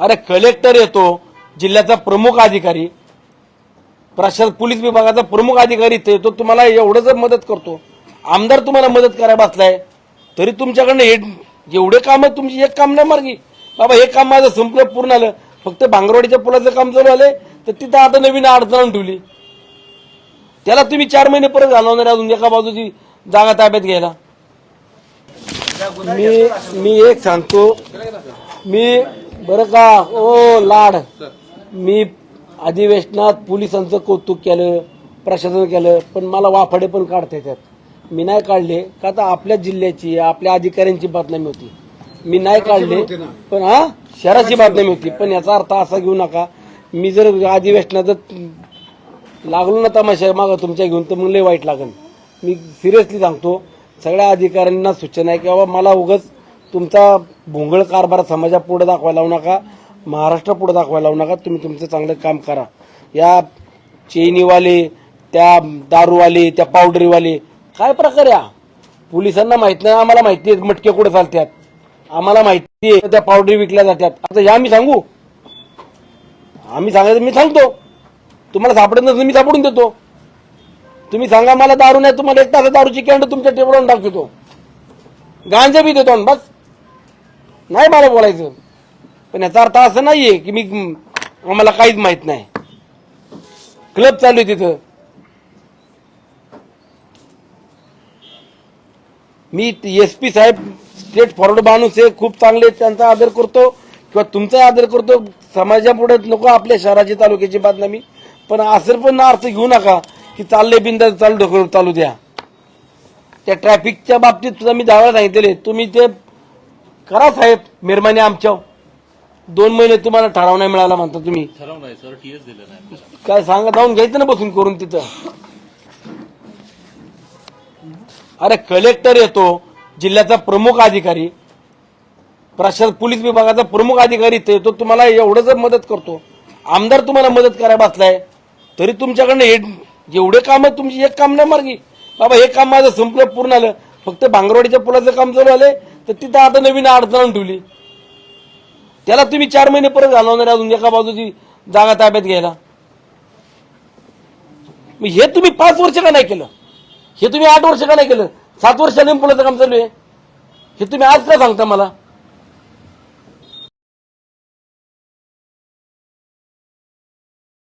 अरे कलेक्टर येतो जिल्ह्याचा प्रमुख अधिकारी. प्रशासन पोलीस विभागाचा प्रमुख अधिकारी इथे येतो तुम्हाला एवढं जर मदत करतो. आमदार तुम्हाला मदत करायला बसलाय तरी तुमच्याकडनं हे एवढे काम तुमची एक काम नाही मार्गी. बाबा हे काम माझं संपलं पूर्ण आलं. फक्त भांगरवाडीच्या पुलाचं काम चालू आलंय तर तिथं आता नवीन अडचण आणून ठेवली. त्याला तुम्ही चार महिने परत घालवणार अजून एका बाजूची जागा ताब्यात घ्यायला. मी मी एक सांगतो. मी बरं का? ओ लाड. मी अधिवेशनात पोलिसांचं कौतुक केलं प्रशासन केलं पण मला वाफाडे पण काढता येतात. मी नाही काढले का तर आपल्या जिल्ह्याची आपल्या अधिकाऱ्यांची बदनामी होती. मी नाही काढले पण हा? शहराची बदनामी होती पण याचा अर्थ असा घेऊ नका. मी जर अधिवेशनात लागलो ना तमाशा मागं तुमच्या घेऊन तर मग लय वाईट लागेल मी सिरियसली सांगतो सगळ्या अधिकाऱ्यांना सूचना आहे की बाबा मला उगच तुमचा भोंगळ कारभार समाजापुढे दाखवायला लावू नका महाराष्ट्र पुढे दाखवायला लावू नका तुम्ही तुमचं चांगलं काम करा. या चेनीवाले त्या दारूवाले त्या पावडरीवाले काय प्रकार या? पोलिसांना माहीत नाही आम्हाला माहिती आहे मटके कुठे चालतात आम्हाला माहिती आहे त्या पावडरी विकल्या जातात आता या मी सांगू? आम्ही सांगायचं मी सांगतो. तुम्हाला सापडत नसेल मी सापडून देतो. तुम्ही सांगा मला दारू नाही तुम्हाला एक तास दारूची कॅन्ड तुमच्या टेबलवर टाकतो. गांजा बी देतो बस. नाही मला बोलायचं. पण याचा अर्थ असं नाहीये की मी आम्हाला काहीच माहीत नाही. क्लब चालू आहे तिथं. मी एस पी साहेब स्टेट फॉरवर्ड माणूस आहे खूप चांगले त्यांचा आदर करतो. किंवा तुमचा आदर करतो. समाजापुढे नको आपल्या शहराची तालुक्याची बदनामी पण असं पण अर्थ घेऊ नका की चालले बिंदा चालू चालू द्या. त्या ट्रॅफिकच्या बाबतीत सुद्धा मी दहा सांगितले तुम्ही ते करा साहेब मेहरबानी आमच्या. दोन महिने तुम्हाला ठराव नाही मिळाला म्हणता तुम्ही. ठरव नाही सर टीएस दिलं नाही काय सांगा जाऊन घ्यायचं ना बसून करून तिथं. अरे कलेक्टर येतो जिल्ह्याचा प्रमुख अधिकारी. प्रशासन पोलीस विभागाचा प्रमुख अधिकारी इथे येतो तुम्हाला एवढं जर मदत करतो. आमदार तुम्हाला मदत करायला बसलाय तरी तुमच्याकडनं हे एवढे काम आहे तुमची एक काम नाही मार्गी. बाबा हे काम माझं संपलं पूर्ण आलं फक्त भांगरवाडीच्या पुलाचं काम चालू आले तर तिथं आता नवीन अडचण ठेवली. त्याला तुम्ही चार महिने परत घालवणार अजून एका बाजूची जागा ताब्यात घ्यायला. हे तुम्ही पाच वर्ष का नाही केलं? हे तुम्ही आठ वर्ष का नाही केलं? सात वर्षाने पुलाचं काम चालू आहे. हे तुम्ही आज का सांगता मला?